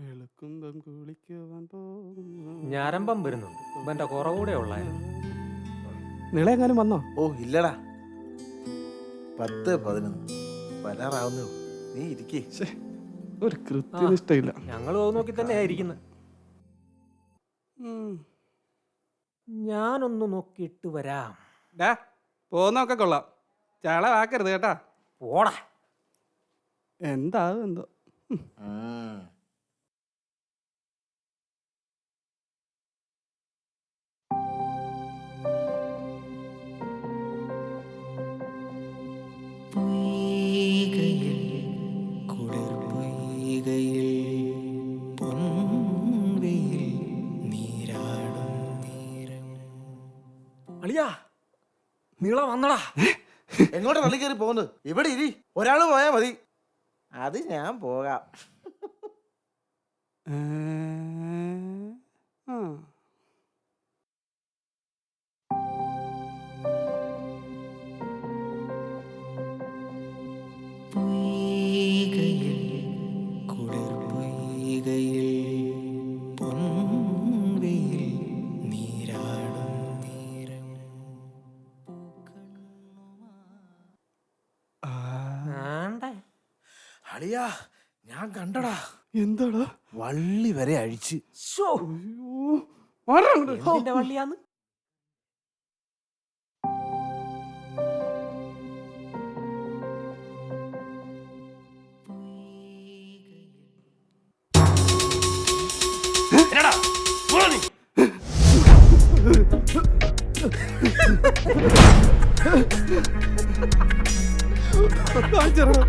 വെളുക്കുന്തം കുളിക്കുവാൻ പോകുന്നു. ഞരമ്പം വരുന്നുണ്ട്. എന്റെ കുറവൂടെ ഉള്ളായിരുന്നു. നിളയെങ്ങാനും വന്നോ? ഓ ഇല്ലടാ. പത്ത് പതിനൊന്ന്. വരാറാവുന്നേ ഉള്ളൂ. നീ ഇരിക്കേ. ശ്ശേ, ഒരു കൃത്യനിഷ്ഠയില്ല. ഞങ്ങൾ നോക്കി തന്നെ ഇരിക്കുന്നത് ഉം. ഞാനൊന്ന് നോക്കിയിട്ട് വരാം. ഡാ പോന്നൊക്കെ കൊള്ളാം. ചള വാക്കരുത് കേട്ടാ. പോടാ. എന്താ എന്തോ? ഉം. അളിയാ നീള വന്നടാ. എങ്ങോട്ട് തള്ളി കയറി പോകുന്നത്? ഇവിടെ ഇരി. ഒരാൾ പോയാ മതി. അത് ഞാൻ പോകാം. ഏ, ആ. അളിയാ ഞാൻ കണ്ടടാ. എന്താടാ? വള്ളി വരെ അഴിച്ച്. എന്തിന്റെ വള്ളിയാന്ന്? കാണിച്ചെടാ,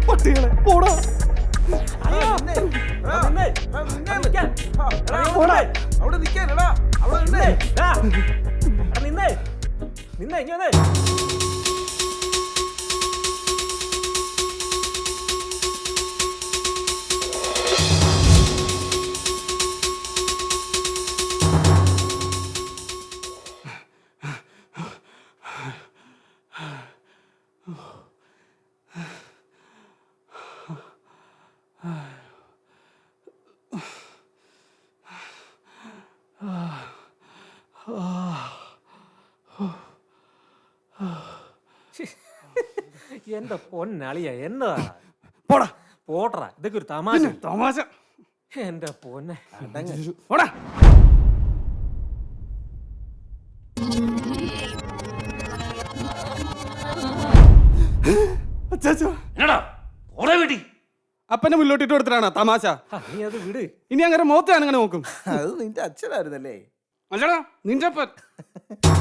പട്ടികളെ പോടാ നിന്നെ. നിൽക്കാൻ. അവിടെ അവിടെ നിന്നേ നിന്നേ നിന്നേ എന്റെ പൊന്നളിയ എന്നതാ പോടാ. പോട്ടറ. ഇതൊക്കെ ഒരു തമാശ. തമാശ. എന്റെ പൊന്നെ. പോടാ. എന്നടാ? ഓടെ വീട്ടി. അപ്പനെ മുന്നോട്ടിട്ട് കൊടുത്തിട്ടാണ്? തമാശ. ആ, നീ അത് വിട്. ഇനി അങ്ങനെ മോത്തേ അങ്ങനെ നോക്കും. അത് നിന്റെ അച്ഛനായിരുന്നല്ലേ? അല്ലടാ നിന്റെ അപ്പൻ.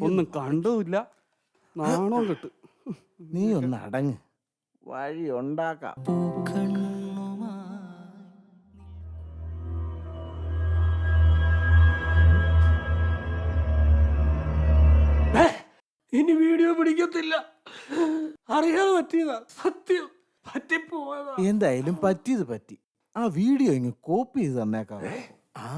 ഒന്നും കണ്ടുമില്ല. നാണോ കിട്ട്. നീ ഒന്ന് അടങ്ങ്. വഴി ഉണ്ടാക്കാം. ഇനി വീഡിയോ പിടിക്കത്തില്ല. അറിയാതെ പറ്റിയതാ. സത്യം. പറ്റിപ്പോയതാ. എന്തായാലും പറ്റിയത് പറ്റി. ആ വീഡിയോ ഇങ്ങ് കോപ്പി ചെയ്ത് തന്നേക്കാം ആ.